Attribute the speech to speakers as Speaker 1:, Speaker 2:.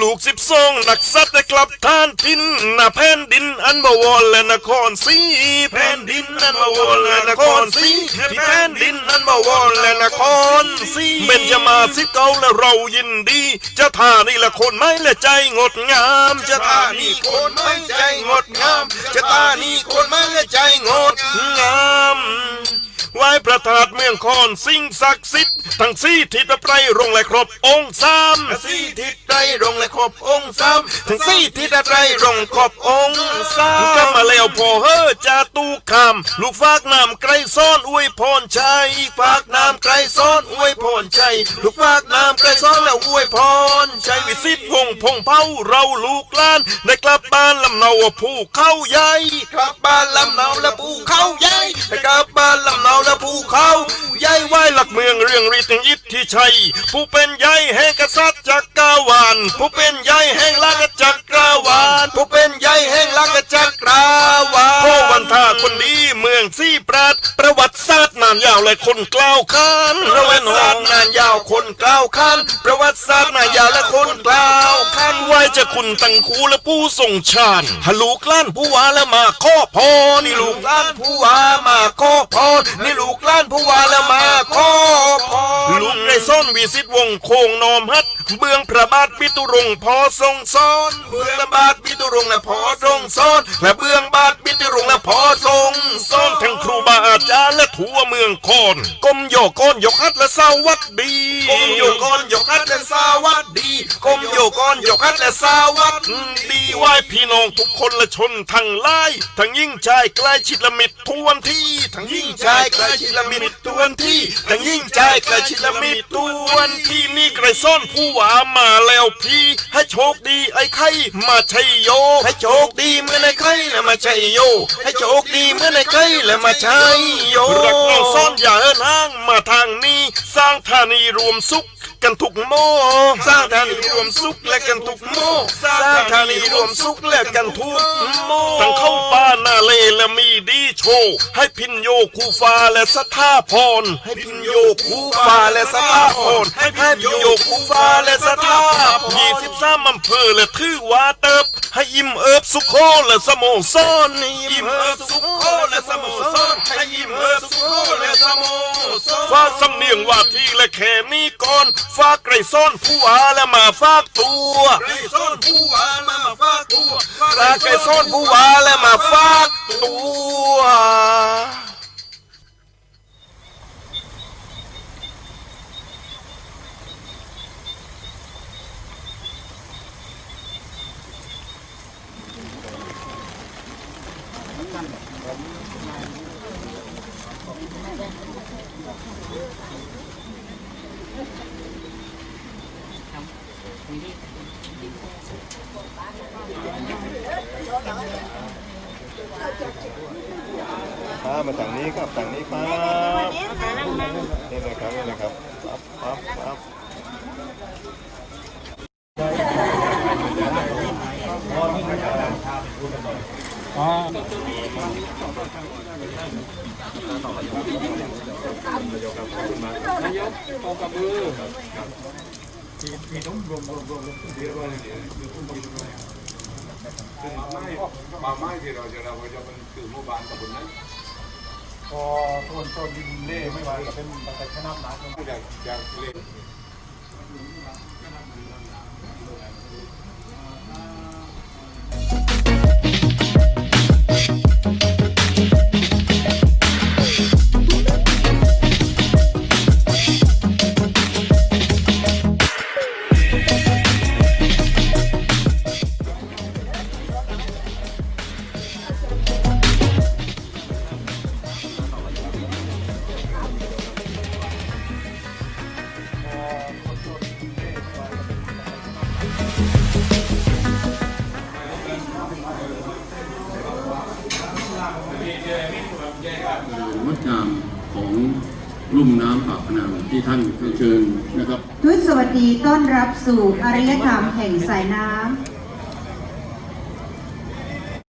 Speaker 1: ลูกสิบสองนักสัตว์ได้กลับท่านทินนาแผ่นดินอันบวรและนครศรีแผ่นดินอันบวรและนครศรีที่แผ่นดินอันบวรและนครศรีเบญจมาสิเก่าและเรายินดี จะท่านี่ละคนไม้และใจงดงาม จะท่านี่คนไม้ใจงดงาม จะท่านี่คนไม้และใจงดงาม ไหว้ประทาดเมืองคอนสิ่งศักดิ์สิทธิ์ทั้งสี่ทิศไพรรงและครบองค์สามสี่ทิศไพรรงและครบองค์สามทั้งสี่ทิศไพรรงครบองค์สามก็มาแล้วพอเฮ้อจาตูคำลูกฟากน้ำไกรซ้อนอวยพรชัยฟากน้ำไกรซ้อนอวยพรชัยลูกฟากน้ำไกรซ้อนแล้วอวยพรชัยวิสิทธิ์วงศ์พงเผาเราลูกหลานได้กลับบ้านลำเนาผู้เข้าใหญ่กลับบ้านลำเนาและผู้เข้าใหญ่ได้กลับบ้านลำเนาและผู้ เขายายไหวหลักเมืองเรื่องริสิงอิทธิชัย ผู้เป็นยายแห่งกษัตริย์จักรวาลผู้เป็นยายแห่งลักจักรวาลผู้เป็นยายแห่งลักจักรวาลพ่อวันทาคนดีเมืองซี่ปราดประวัติศาสตร์นานยาวและคนกล่าวขานประวัติศาสตร์นานยาวคนกล่าวขานประวัติศาสตร์นานยาวและคนกล่าวขานไหว้เจะคุณตังคูและผู้ทรงชาญฮลูกล้านผู้ว่าและมาข้อพอนี่ลูกล้านผู้ว่ามาข้อพอนี่ลูกล้านผู้ว่าและมาข้อพอลูกไก่ซ่อนวิสิตวงศ์โคงนอมฮัดเบื้องพระบาทปิตุรงค์พอทรงซ้อนเบื้องบาทปิตุรงค์และพอทรงซ้อนและเบื้องบาทปิตุรงค์และพอทรงซ้อนทั้งครูบาอาจารย์และทั่วเมืองคอนกรมโยกอนยกฮัดและสวัสดีกรมโยกอนยกฮัดและสวัสดีกรมโยกอนยกฮัดและสวัสดีไหว้พี่น้องทุกคนและชนทั้งหลายทั้งยิ่งชายใกล้ชิดละมิตรทวนที่ ทั้งยิ่งชายใกล้ชิดละมิตรทวนที่ทั้งยิ่งชายใกล้ชิดละมิตรทวนที่นี่ไกรซ่อนผู้ว่ามาแล้วพี่ ให้โชคดีไอ้ไข่มาชัยโย ให้โชคดีเมื่อในไข่แล้วมาชัยโย ให้โชคดีเมื่อในไข่แล้วมาชัยโยรักน้องซ่อนอย่าเอินห้างมาทางนี้ สร้างธานีรวมสุข กันทุกโมสร้างธานีรวมสุขและกันทุกโมสร้างธานีรวมสุขและกันทุกโมตั้งเข้าป่าหน้าเลและมีดีโชว์ให้พินโยคูฟ้าและสถาพรให้พินโยคูฟ้าและสถาพรให้พินโยคูฟ้าและสถาพรยี่สิบสามอำเภอและถือว่าเติบให้อิ่มเอิบสุขโคและสโมสรอิ่มเอิบสุขโค และสโมสรให้อิ่มเอิบสุขโคและสโมสรฝากสำเนียงว่าที่และแค่นี้ก่อนฝากไกรซ่อนผู้อาและมาฝากตัวไกรซ่อนผู้ว่ามาฝากตัวฝากไกรซ่อนผู้อาและมาฝากตัว
Speaker 2: ครับมาทางนี้ครับทางนี้ครับนี่เลยครับนี่เลยครับปั๊บปั๊บปั๊บ
Speaker 3: ป่าไม้ที่เราจะเราจะเป็นคือหมู่บ้านตำบลนั้น
Speaker 4: พอโซนโซนดินเล่ไม่ไหวก็เป็นแต่ชนะหนัก
Speaker 3: อยากอยากเล่น
Speaker 5: ลุ่มน้ำปากพนังที่ท่านเชิญนะครับ
Speaker 6: ทุกสวัสดีต้อนรับสู่อารยธรรมแห่งสายน้ำ